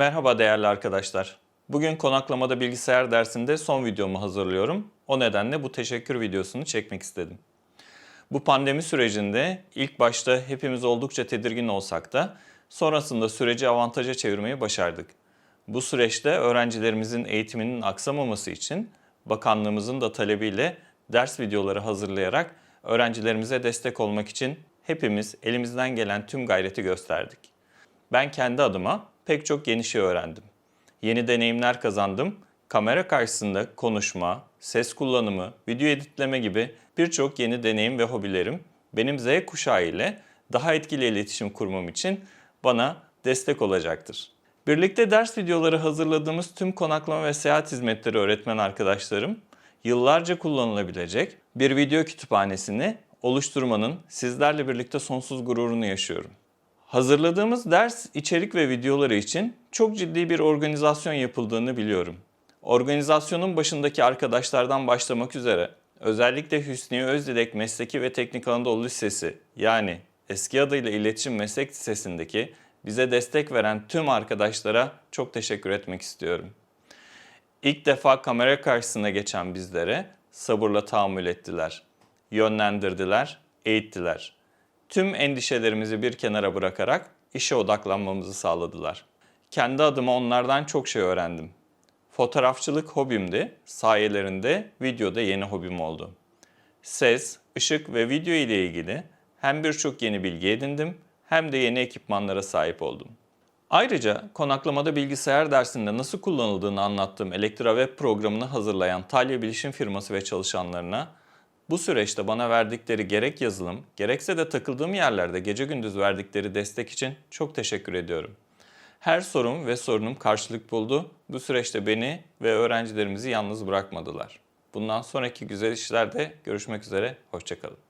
Merhaba değerli arkadaşlar. Bugün konaklamada bilgisayar dersinde son videomu hazırlıyorum. O nedenle bu teşekkür videosunu çekmek istedim. Bu pandemi sürecinde ilk başta hepimiz oldukça tedirgin olsak da sonrasında süreci avantaja çevirmeyi başardık. Bu süreçte öğrencilerimizin eğitiminin aksamaması için bakanlığımızın da talebiyle ders videoları hazırlayarak öğrencilerimize destek olmak için hepimiz elimizden gelen tüm gayreti gösterdik. Ben kendi adıma pek çok yeni şey öğrendim. Yeni deneyimler kazandım. Kamera karşısında konuşma, ses kullanımı, video editleme gibi birçok yeni deneyim ve hobilerim benim Z kuşağı ile daha etkili iletişim kurmam için bana destek olacaktır. Birlikte ders videoları hazırladığımız tüm konaklama ve seyahat hizmetleri öğretmen arkadaşlarım yıllarca kullanılabilecek bir video kütüphanesini oluşturmanın sizlerle birlikte sonsuz gururunu yaşıyorum. Hazırladığımız ders, içerik ve videoları için çok ciddi bir organizasyon yapıldığını biliyorum. Organizasyonun başındaki arkadaşlardan başlamak üzere özellikle Hüsniye Özdilek Mesleki ve Teknik Anadolu Lisesi yani eski adıyla İletişim Meslek Lisesi'ndeki bize destek veren tüm arkadaşlara çok teşekkür etmek istiyorum. İlk defa kamera karşısına geçen bizlere sabırla tahammül ettiler, yönlendirdiler, eğittiler. Tüm endişelerimizi bir kenara bırakarak işe odaklanmamızı sağladılar. Kendi adıma onlardan çok şey öğrendim. Fotoğrafçılık hobimdi, sayelerinde videoda yeni hobim oldu. Ses, ışık ve video ile ilgili hem birçok yeni bilgi edindim hem de yeni ekipmanlara sahip oldum. Ayrıca konaklamada bilgisayar dersinde nasıl kullanıldığını anlattığım Elektra Web programını hazırlayan Talya Bilişim firması ve çalışanlarına bu süreçte bana verdikleri gerek yazılım, gerekse de takıldığım yerlerde gece gündüz verdikleri destek için çok teşekkür ediyorum. Her sorum ve sorunum karşılık buldu. Bu süreçte beni ve öğrencilerimizi yalnız bırakmadılar. Bundan sonraki güzel işlerde görüşmek üzere, hoşçakalın.